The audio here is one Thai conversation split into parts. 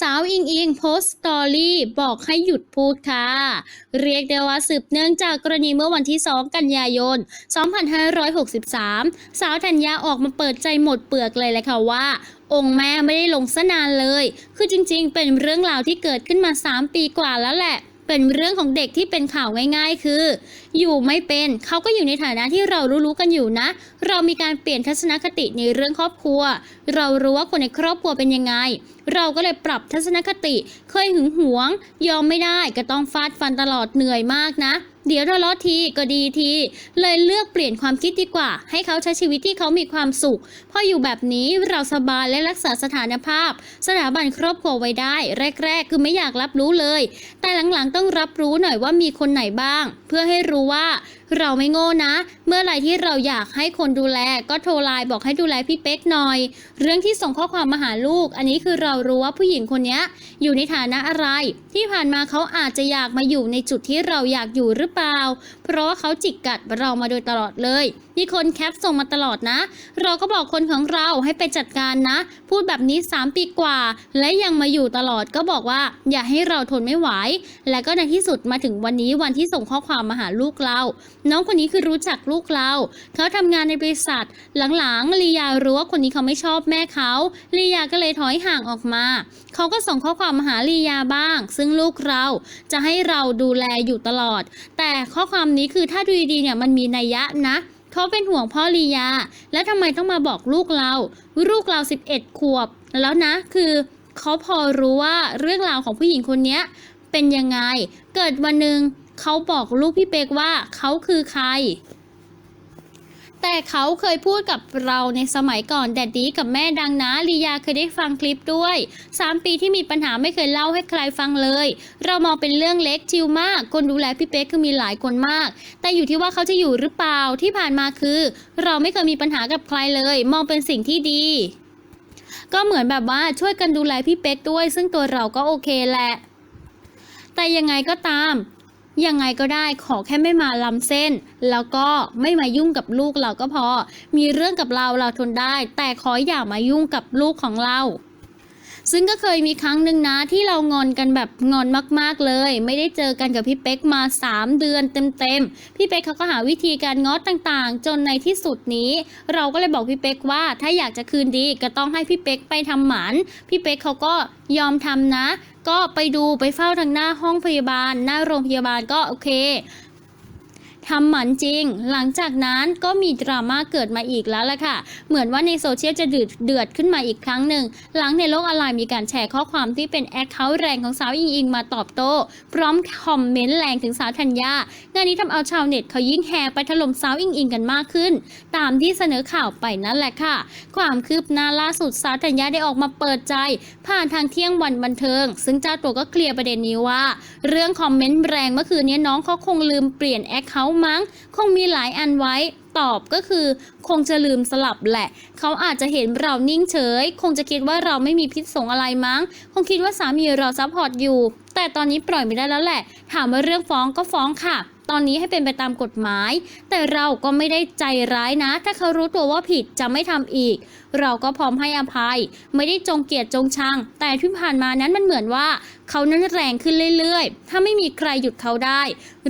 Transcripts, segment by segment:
สาวอิงอิงโพสต์สตอรี่บอกให้หยุดพูดค่ะ เรียกได้ว่าสืบเนื่องจากกรณีเมื่อวันที่ 2 กันยายน 2563 สาวธัญญาออกมาเปิดใจหมดเปลือกเลยแหละค่ะว่า องค์แม่ไม่ได้ลงสนานเลย คือจริงๆ เป็นเรื่องราวที่เกิดขึ้นมา 3 ปีกว่าแล้วแหละ เป็นเรื่องของเด็กที่เป็นข่าวง่าย ๆ คืออยู่ไม่เป็นเขาก็อยู่ในฐานะที่เรารู้ๆกันอยู่นะ เรามีการเปลี่ยนทัศนคติในเรื่องครอบครัว เรารู้ว่าคนในครอบครัวเป็นยังไง เราก็เลยปรับทัศนคติเคยหึงหวง ยอมไม่ได้ก็ต้องฟาดฟันตลอดเหนื่อยมากนะ เดี๋ยวทะเลาะทีก็ดีที เลยเลือกเปลี่ยนความคิดดีกว่า ให้เขาใช้ชีวิตที่เขามีความสุขพออยู่แบบนี้เราสบายและรักษาสถานภาพ สถาบันครอบครัวไว้ได้ แรก ๆ คือไม่อยากรับรู้เลย แต่หลังๆต้องรับรู้หน่อยว่ามีคนไหนบ้าง เพื่อให้รู้ว่า เราไม่โง่นะ เมื่อไรที่เราอยากให้คนดูแล ก็โทรไลน์บอกให้ดูแลพี่เป๊กหน่อย เรื่องที่ส่งข้อความมาหาลูก อันนี้คือเรารู้ว่าผู้หญิงคนนี้อยู่ในฐานะอะไร ที่ผ่านมาเขาอาจจะอยากมาอยู่ในจุดที่เราอยากอยู่หรือเปล่า เพราะว่าเขาจิกกัดเรามาโดยตลอดเลยมีคนแคปส่งมาตลอดนะ เราก็บอกคนของเราให้ไปจัดการนะ พูดแบบนี้ 3 ปีกว่า และยังมาอยู่ตลอดก็บอกว่า อย่าให้เราทนไม่ไหว และก็ในที่สุดมาถึงวันนี้วันที่ส่งข้อความมาหาลูกเรา น้องคนนี้คือรู้จักลูกเรา เขาทำงานในบริษัท หลังๆลียารู้ว่าคนนี้เขาไม่ชอบแม่เขาลียาก็เลยถอยห่างออกมา เขาก็ส่งข้อความมาหาลียาบ้าง ซึ่งลูกเราจะให้เราดูแลอยู่ตลอด แต่ข้อความนี้คือถ้าดูดีๆเนี่ยมันมีนัยยะนะเขาเป็นห่วงพ่อลียา แล้วทำไมต้องมาบอกลูกเรา ลูกเรา 11 ขวบ แล้วนะ คือเขาพอรู้ว่าเรื่องราวของผู้หญิงคนนี้เป็นยังไง เกิดวันหนึ่ง เขาบอกลูกพี่เป๊กว่าเขาคือใคร แต่เขาเคยพูดกับเราในสมัยก่อนแดดดีกับแม่ดังนะลียาเคยได้ฟังคลิปด้วย 3 ปีที่มีปัญหาไม่เคยเล่าให้ใครฟังเลย เรามองเป็นเรื่องเล็กชิวมาก คนดูแลพี่เป๊กคือมีหลายคนมาก แต่อยู่ที่ว่าเขาจะอยู่หรือเปล่าที่ผ่านมาคือ เราไม่เคยมีปัญหากับใครเลย มองเป็นสิ่งที่ดีก็เหมือนแบบว่าช่วยกันดูแลพี่เป๊กด้วย ซึ่งตัวเราก็โอเคแหละ แต่ยังไงก็ตาม ยังไงก็ได้ขอแค่ไม่มาล้ำเส้น แล้วก็ไม่มายุ่งกับลูกเราก็พอ มีเรื่องกับเราเราทนได้ แต่ขออย่ามายุ่งกับลูกของเรา ซึ่งก็เคยมีครั้งหนึ่งนะที่เรางอนกันแบบงอนมากๆเลย ไม่ได้เจอกันกับพี่เป๊กมา 3 เดือนเต็มๆพี่เป๊กเขาก็หาวิธีการง้อต่างๆ จนในที่สุดนี้ เราก็เลยบอกพี่เป๊กว่าถ้าอยากจะคืนดีก็ต้องให้พี่เป๊กไปทำหมันพี่เป๊กเขาก็ยอมทำนะ ก็ไปดูไปเฝ้าทางหน้าห้องพยาบาล หน้าโรงพยาบาลก็โอเค ทำหมันจริง หลังจากนั้นก็มีดราม่าเกิดมาอีกแล้วล่ะค่ะ เหมือนว่าในโซเชียลจะเดือดเดือดขึ้นมาอีกครั้งหนึ่ง หลังในโลกออนไลน์มีการแชร์ข้อความที่เป็นแอคเคาท์แรงของสาวอิงอิงมาตอบโต้ พร้อมคอมเมนต์แรงถึงสาวธัญญางานนี้ทำเอาชาวเน็ตเขายิ่งแห่ไปถล่มสาวอิงอิงกันมากขึ้น ตามที่เสนอข่าวไปนั่นแหละค่ะ ความคืบหน้าล่าสุดสาวธัญญาได้ออกมาเปิดใจ ผ่านทางเที่ยงวันบันเทิง ซึ่งเจ้าตัวก็เคลียร์ประเด็นนี้ว่า เรื่องคอมเมนต์แรงเมื่อคืนนี้น้องเขาคงลืมเปลี่ยนแอคเคาท์มั้ง คงมีหลายอันไว้ ตอบก็คือ คงจะลืมสลับแหละ เขาอาจจะเห็นเรานิ่งเฉย คงจะคิดว่าเราไม่มีพิษสงอะไรมั้ง คงคิดว่าสามีเราซัพพอร์ตอยู่ แต่ตอนนี้ปล่อยไม่ได้แล้วแหละ ถามว่าเรื่องฟ้องก็ฟ้องค่ะ ตอนนี้ให้เป็นไปตามกฎหมาย แต่เราก็ไม่ได้ใจร้ายนะ ถ้าเขารู้ตัวว่าผิดจะไม่ทำอีกเราก็พร้อมให้อภัย ไม่ได้จงเกลียดจงชัง แต่ที่ผ่านมานั้นมันเหมือนว่า เขานั้นแรงขึ้นเรื่อยๆ ถ้าไม่มีใครหยุดเขาได้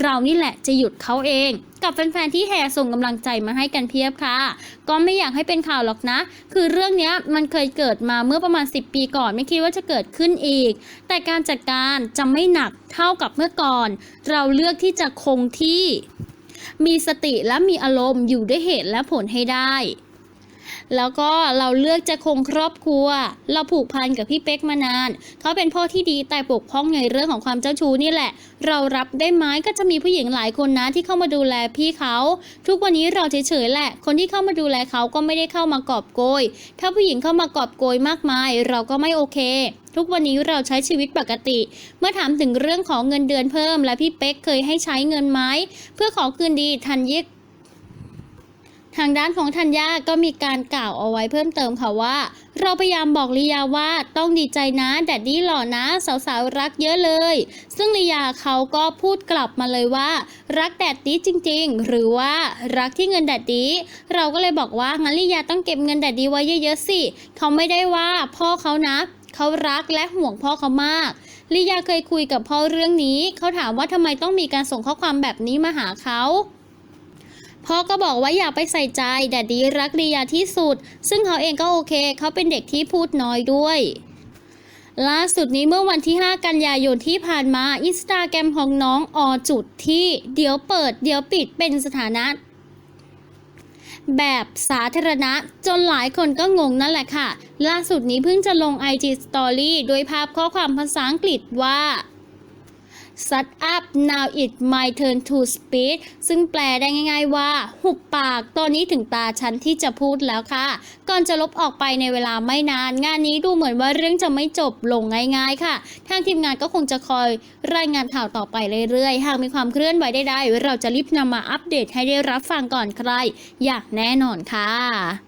เรานี่แหละจะหยุดเขาเอง กับแฟนๆที่แห่ส่งกำลังใจมาให้กันเพียบค่ะ ก็ไม่อยากให้เป็นข่าวหรอกนะ คือเรื่องนี้มันเคยเกิดมาเมื่อประมาณ 10 ปีก่อนไม่คิดว่าจะเกิดขึ้นอีก แต่การจัดการจะไม่หนักเท่ากับเมื่อก่อน เราเลือกที่จะคงที่ มีสติและมีอารมณ์อยู่ด้วยเหตุและผลให้ได้ แล้วก็เราเลือกจะคงครอบครัว เราผูกพันกับพี่เป๊กมานาน เขาเป็นพ่อที่ดีแต่ปกป้องในเรื่องของความเจ้าชู้นี่แหละ เรารับได้ไหมก็จะมีผู้หญิงหลายคนนะที่เข้ามาดูแลพี่เขา ทุกวันนี้เราเฉยๆแหละ คนที่เข้ามาดูแลเขาก็ไม่ได้เข้ามากอบโกย ถ้าผู้หญิงเข้ามากอบโกยมากมาย เราก็ไม่โอเคทุกวันนี้เราใช้ชีวิตปกติ เมื่อถามถึงเรื่องของเงินเดือนเพิ่ม และพี่เป๊กเคยให้ใช้เงินไหมเพื่อขอคืนดีทันยิก ทางด้านของธัญญาก็มีการกล่าวเอาไว้เพิ่มเติมค่ะว่า เราพยายามบอกลียาว่าต้องดีใจนะแดดดี้หล่อนะ สาวๆรักเยอะเลย ซึ่งลียาเขาก็พูดกลับมาเลยว่า รักแดดดี้จริง ๆ หรือว่ารักที่เงินแดดดี้เราก็เลยบอกว่างั้นลียาต้องเก็บเงินแดดดี้ไว้เยอะๆสิเขาไม่ได้ว่าพ่อเขานะเขารักและห่วงพ่อเขามากลียาเคยคุยกับพ่อเรื่องนี้เขาถามว่าทำไมต้องมีการส่งข้อความแบบนี้มาหาเขา พ่อก็บอกว่าอย่าไปใส่ใจแดดดีรักลียาที่สุด ซึ่งเขาเองก็โอเค เขาเป็นเด็กที่พูดน้อยด้วยล่าสุดนี้เมื่อวันที่ 5 กันยายนที่ผ่านมาอินสตาแกรมของน้องอจุดที่เดี๋ยวเปิด เดี๋ยวปิดเป็นสถานะ แบบสาธารณะจนหลายคนก็งงนั่นแหละค่ะ ล่าสุดนี้เพิ่งจะลง IG Story โดยภาพข้อความภาษาอังกฤษว่า Shut up now it my turn to speak ซึ่งแปลได้ง่าย ๆว่า หุบปาก ตอนนี้ถึงตาฉันที่จะพูดแล้วค่ะ ก่อนจะลบออกไปในเวลาไม่นาน งานนี้ดูเหมือนว่าเรื่องจะไม่จบลงง่าย ๆ ค่ะ ทางทีมงานก็คงจะคอยรายงานข่าวต่อไปเรื่อยๆ หากมีความเคลื่อนไหวใดๆเราจะรีบนำมาอัปเดตให้ได้รับฟังก่อนใคร อย่างแน่นอนค่ะ